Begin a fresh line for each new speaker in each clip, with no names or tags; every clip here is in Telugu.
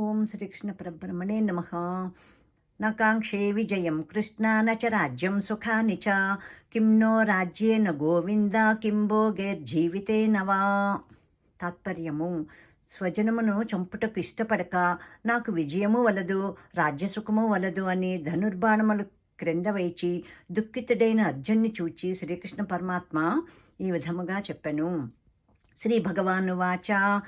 ఓం శ్రీకృష్ణ పరబ్రహ్మణే నమ. నకాంక్షే విజయం కృష్ణాన చ రాజ్యం సుఖాని చ. కిం నో రాజ్యేన గోవింద కిం జీవితే వా. తాత్పర్యము స్వజనమును చంపుటకు ఇష్టపడక నాకు విజయము వలదు రాజ్యసుఖము వలదు అని ధనుర్బాణములు క్రింద వేచి దుఃఖితుడైన అర్జున్ని చూచి శ్రీకృష్ణ పరమాత్మ ఈ విధముగా చెప్పెను. శ్రీ భగవాను వాచ.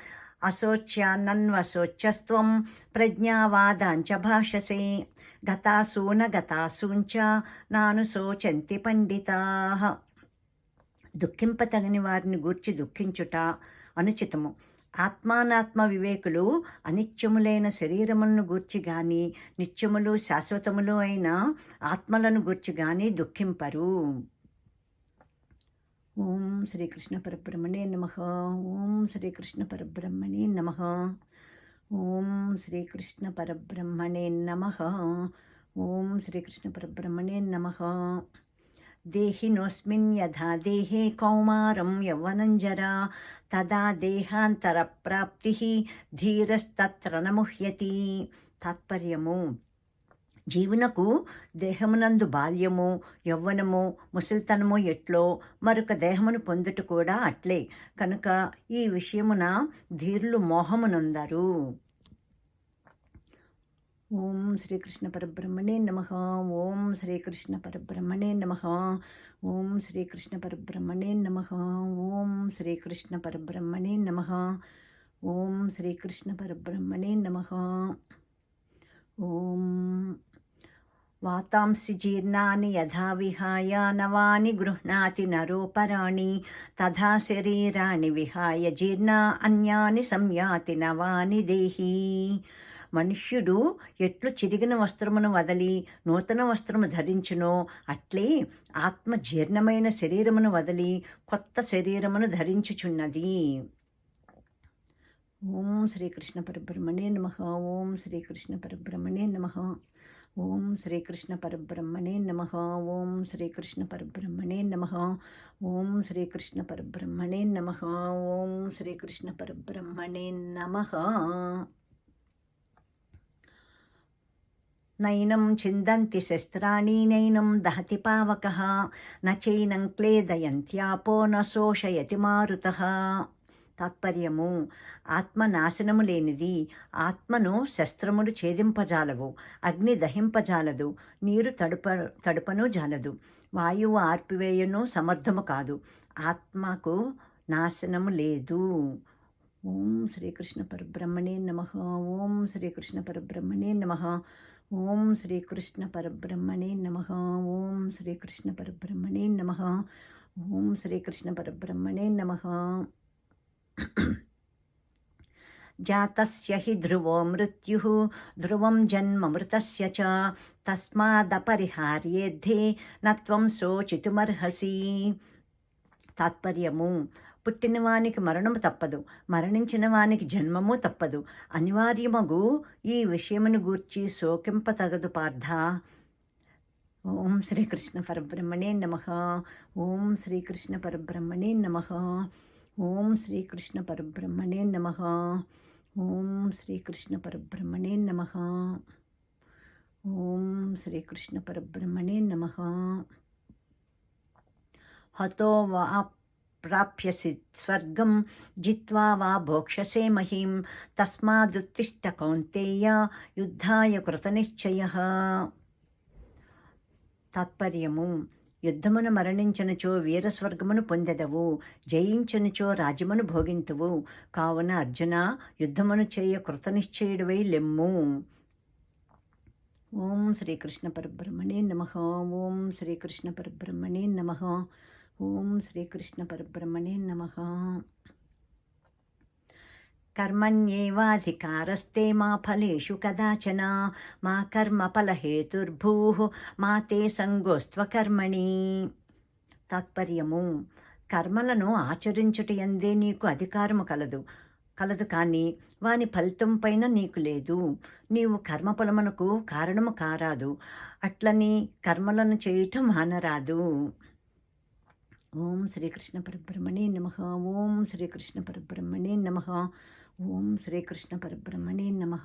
ప్రజ్ఞావాదాంచ భాషసే. గతాసూన గతాసూంచ నాను శోచంతి పండితా. దుఃఖింపతగని వారిని గూర్చి దుఃఖించుట అనుచితము. ఆత్మానాత్మ వివేకులు అనిత్యములైన శరీరములను గూర్చి గాని నిత్యములు శాశ్వతములు అయిన ఆత్మలను గూర్చి గాని దుఃఖింపరు. ఓం శ్రీకృష్ణ పరబ్రహ్మణే నమ ఓం శ్రీకృష్ణ పరబ్రహ్మణే నమ ఓం శ్రీకృష్ణ పరబ్రహ్మణే నమ ఓం శ్రీకృష్ణ పరబ్రహ్మణే నమ దేహినోస్మిన్ యథా దేహే కౌమారం యౌవనం జరా తదా దేహాంతరప్రాప్తి ధీరస్తత్ర నముహ్యతి తాత్పర్యము జీవునకు దేహమునందు బాల్యము యవ్వనము ముసలితనము ఎట్లో మరొక దేహమును పొందుట కూడా అట్లే. కనుక ఈ విషయమున ధీరులు మోహమునందరు. ఓం శ్రీకృష్ణ పరబ్రహ్మణే నమ. ఓం శ్రీకృష్ణ పరబ్రహ్మణే నమ. ఓం శ్రీకృష్ణ పరబ్రహ్మణే నమ. ఓం శ్రీకృష్ణ పరబ్రహ్మణే నమ. ఓం శ్రీకృష్ణ పరబ్రహ్మణే నమ. ఓం వాతాంసి జీర్ణాని యథా విహాయ నవాని గృహ్ణాతి నరోపరాణి తథా శరీరాణి విహాయ జీర్ణ అన్యాని సంయాతి నవాని దేహి. మనుష్యుడు ఎట్లు చిరిగిన వస్త్రమును వదలి నూతన వస్త్రము ధరించునో అట్లే ఆత్మ జీర్ణమైన శరీరమును వదలి కొత్త శరీరమును ధరించుచున్నది. ఓం శ్రీకృష్ణ పరబ్రహ్మణే నమ. ఓం శ్రీకృష్ణ పరబ్రహ్మణే నమ. ఓం శ్రీకృష్ణ పరబ్రహ్మణే నమ. ఓం శ్రీకృష్ణ పరబ్రహ్మణే నమ. ఓం శ్రీకృష్ణ పరబ్రహ్మణే నమ. ఓం శ్రీకృష్ణ పరబ్రహ్మణే నమ. నైనం చిందంతి శస్త్రాణి నైనం దహతి పావక. నైనం క్లేదయంత్యాపో న శోషయతి మారుత. తాత్పర్యము ఆత్మ నాశనము లేనిది ఆత్మను శస్త్రములు ఛేదింపజాలవు అగ్ని దహింపజాలదు నీరు తడుప తడుపను జాలదు వాయువు ఆర్పివేయను సమర్థము కాదు ఆత్మకు నాశనము లేదు. ఓం శ్రీకృష్ణ పరబ్రహ్మణే నమ. ఓం శ్రీకృష్ణ పరబ్రహ్మణే నమ. ఓం శ్రీకృష్ణ పరబ్రహ్మణే నమ. ఓం శ్రీకృష్ణ పరబ్రహ్మణే నమ. ఓం శ్రీకృష్ణ పరబ్రహ్మణే నమ. జాతస్య హి ధ్రువో మృత్యు ధ్రువం జన్మ మృతస్య చ తస్మాదపరిహార్యేద్ధే నత్వం శోచితుమర్హసి. తాత్పర్యము పుట్టిన వానికి మరణము తప్పదు మరణించిన వానికి జన్మము తప్పదు. అనివార్యమగు ఈ విషయమును గూర్చి శోకింపతగదు పార్థ. ఓం శ్రీకృష్ణ పరబ్రహ్మణే నమ. ఓం శ్రీకృష్ణ పరబ్రహ్మణే నమ. ఓం శ్రీకృష్ణ పరబ్రహ్మణే నమ. ఓం శ్రీకృష్ణ పరబ్రహ్మణే నమ. ఓం శ్రీకృష్ణ పరబ్రహ్మణే నమ. హతో వా ప్రాప్యసి స్వర్గం జిత్వా వా భోక్షసే మహీం. తస్మాదుత్తిష్ట కౌంతేయ యుద్ధాయ కృతనిశ్చయ. తాత్పర్యము యుద్ధమును మరణించనుచో వీరస్వర్గమును పొందెదవు జయించనుచో రాజ్యమును భోగింతువు. కావున అర్జున యుద్ధమును చేయ కృతనిశ్చయుడివై లెమ్ము. ఓం శ్రీకృష్ణ పరబ్రహ్మణే నమ. ఓం శ్రీకృష్ణ పరబ్రహ్మణే నమ. ఓం శ్రీకృష్ణ పరబ్రహ్మణే నమ. కర్మణ్యేవాధికారస్తే మా ఫలేషు కదాచన మా కర్మ ఫలహేతుర్భూ మా తే సంగోస్త్వకర్మణి తాత్పర్యము కర్మలను ఆచరించుట ఎందే నీకు అధికారము కలదు. కలదు కానీ వాని ఫలితం పైన నీకు లేదు. నీవు కర్మఫలమునకు కారణము కారాదు. అట్లని కర్మలను చేయటం మానరాదు. ఓం శ్రీకృష్ణ పరబ్రహ్మణే నమ. ఓం శ్రీకృష్ణ పరబ్రహ్మణే నమ. ఓం శ్రీకృష్ణ పరబ్రహ్మణే నమ.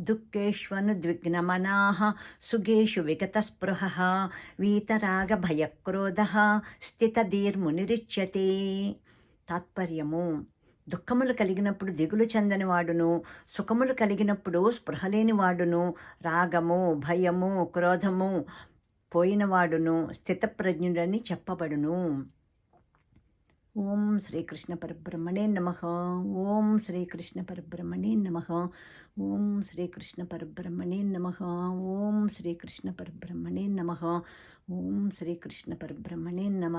దుఃఖేష్వనుద్విగ్నమనాः సుగేషు విగతస్పృహ వీతరాగభయక్రోధ స్థితధీర్మునిరిచ్యతే. తాత్పర్యము దుఃఖములు కలిగినప్పుడు దిగులు చెందని వాడును సుఖములు కలిగినప్పుడు స్పృహలేని వాడును రాగము భయము క్రోధము పోయినవాడును స్థితప్రజ్ఞుడని చెప్పబడును. ఓం శ్రీకృష్ణ పరబ్రహ్మణే నమ ఓం శ్రీకృష్ణ పరబ్రహ్మణే నమ ఓం శ్రీకృష్ణ పరబ్రహ్మణే నమ ఓం శ్రీకృష్ణ పరబ్రహ్మణే నమ ఓం శ్రీకృష్ణ పరబ్రహ్మణే నమ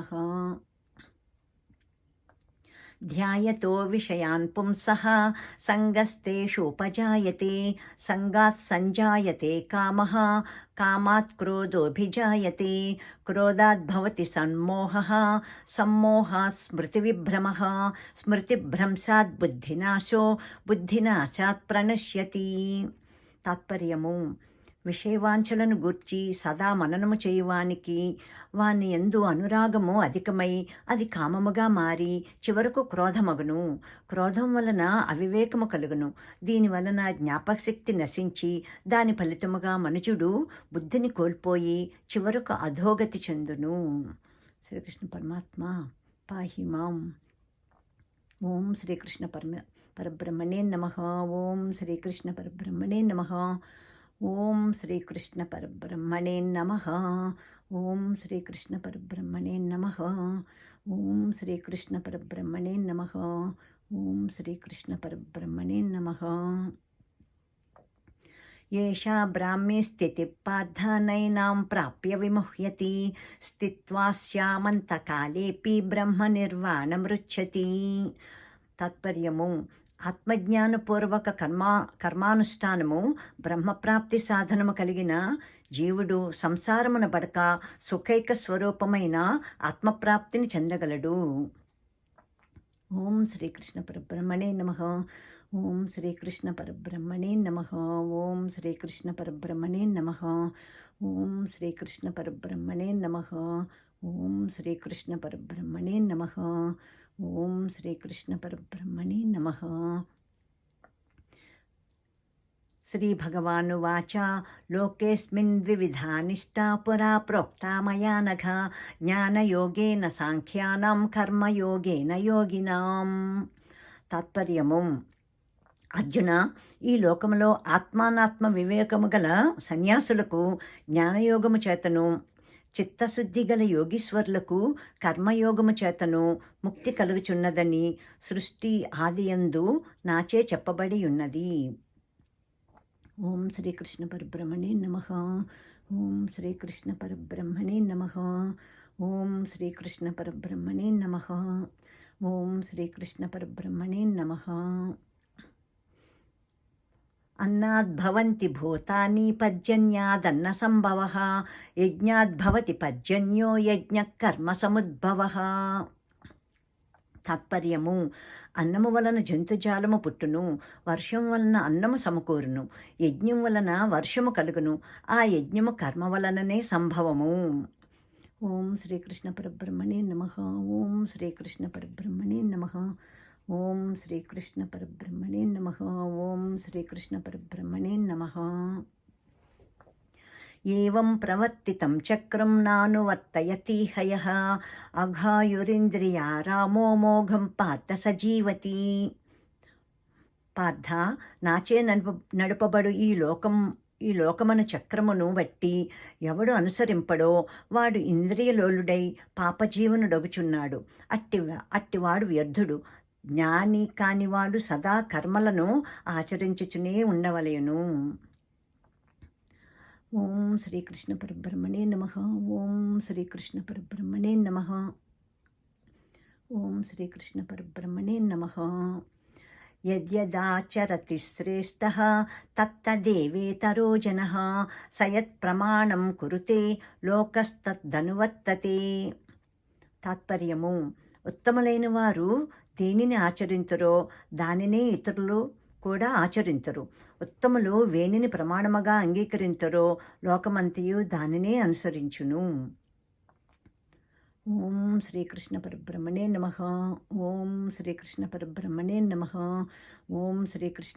ध्यायतो विषयान् पुंसः सङ्गस्तेषुपजायते सङ्गात् सञ्जायते कामः, कामात् क्रोधोऽभिजायते, क्रोधात् भवति सम्मोहः सम्मोहात् स्मृतिविभ्रमः स्मृतिभ्रंशात् बुद्धिनाशो बुद्धिनाशात् प्रणश्यति। तात्पर्यमु। విషయవాంఛలను గూర్చి సదా మననము చేయువానికి వాని ఎందు అనురాగము అధికమై అది కామముగా మారి చివరకు క్రోధమగును. క్రోధం వలన అవివేకము కలుగును. దీని వలన జ్ఞాపకశక్తి నశించి దాని ఫలితముగా మనుజుడు బుద్ధిని కోల్పోయి చివరకు అధోగతి చెందును. శ్రీకృష్ణ పరమాత్మ పాహిమాం ఓం శ్రీకృష్ణ పరమ పరబ్రహ్మణే నమ. ఓం శ్రీకృష్ణ పరబ్రహ్మణే నమ. ఓం శ్రీకృష్ణ పరబ్రహ్మణే నమ. ఓం శ్రీకృష్ణ పరబ్రహ్మణే నమ. ఓం శ్రీకృష్ణ పరబ్రహ్మణే నమ. ఓం శ్రీకృష్ణ పరబ్రహ్మణే నమ. ఏషా బ్రాహ్మీ స్థితి పార్థనైనాం ప్రాప్య విముహ్యతి. స్థిత్వా శ్యామంతకాలేపి బ్రహ్మ నిర్వాణమృచ్చతి తాత్పర్యము ఆత్మజ్ఞానపూర్వక కర్మా కర్మానుష్ఠానము బ్రహ్మప్రాప్తి సాధనము కలిగిన జీవుడు సంసారమున బడక సుఖైక స్వరూపమైన ఆత్మప్రాప్తిని చెందగలడు. ఓం శ్రీకృష్ణ పరబ్రహ్మణే నమ. ఓం శ్రీకృష్ణ పరబ్రహ్మణే నమ. ఓం శ్రీకృష్ణ పరబ్రహ్మణే నమ. ఓం శ్రీకృష్ణ పరబ్రహ్మణే నమ. ఓం శ్రీకృష్ణ పరబ్రహ్మణే నమ. ఓం శ్రీకృష్ణ పరబ్రహ్మణే నమ श्रीभगवानुवाच लोकेऽस्मिन् द्विविधा निष्ठा पुरा प्रोक्ता मया नघ ज्ञानयोगेन साङ्ख्यानां कर्मयोगेन योगिनां తాత్పర్యము అర్జున ఈ లోకములో ఆత్మానాత్మ వివేకము గల సన్యాసులకు జ్ఞానయోగము చేతను చిత్తశుద్ధి గల యోగీశ్వరులకు కర్మయోగము చేతను ముక్తి కలుగుచున్నదని సృష్టి ఆదియందు నాచే చెప్పబడి ఉన్నది. ఓం శ్రీకృష్ణ పరబ్రహ్మణే నమ. ఓం శ్రీకృష్ణ పరబ్రహ్మణే నమ. ఓం శ్రీకృష్ణ పరబ్రహ్మణే నమ. ఓం శ్రీకృష్ణ పరబ్రహ్మణే నమ. అన్నాద్భవంతి భూతాని పర్జన్యాదన్న సంభవ యజ్ఞాద్భవతి పర్జన్యో యజ్ఞ కర్మ సముద్భవ. తాత్పర్యము అన్నము వలన జంతుజాలము పుట్టును వర్షం వలన అన్నము సమకూరును యజ్ఞం వలన వర్షము కలుగును ఆ యజ్ఞము కర్మ వలననే సంభవము. ఓం శ్రీకృష్ణ పరబ్రహ్మణే నమ ఓం శ్రీకృష్ణ పరబ్రహ్మణే నమ. ఓం శ్రీకృష్ణ పరబ్రహ్మణే నమ. ఓం శ్రీకృష్ణ పరబ్రహ్మణే నమ. ఏం ప్రవర్తితం చక్రం నానువర్తయతి హయ. అఘాయురింద్రియా రామో మోఘం పార్థ సజీవతి. పార్థ నాచే నడుప నడుపబడు ఈ లోకం ఈ లోకమన చక్రమును బట్టి ఎవడు అనుసరింపడో వాడు ఇంద్రియలోలుడై పాపజీవనుడగుచున్నాడు. అట్టి అట్టివాడు వ్యర్థుడు. జ్ఞాని కానివాడు సదా కర్మలను ఆచరించుచునే ఉండవలెను. ఓం శ్రీకృష్ణ పరబ్రహ్మణే నమ. ఓం శ్రీకృష్ణ పరబ్రహ్మణే నమ. ఓం శ్రీకృష్ణ పరబ్రహ్మణే నమ. యద్యదాచరతి శ్రేష్ఠ తత్తదేవేతరో జన. సయత్ప్రమాణం కురుతే లోకస్తద్దనువర్తతే తాత్పర్యము. ఉత్తములైన వారు దేనిని ఆచరించరో దానినే ఇతరులు కూడా ఆచరించరు ఉత్తములు వేణిని ప్రమాణముగా అంగీకరించరో లోకమంతయు దానినే అనుసరించును. ఓం శ్రీకృష్ణ పరబ్రహ్మణే నమ. ఓం శ్రీకృష్ణ పరబ్రహ్మణే నమ. ఓం శ్రీకృష్ణ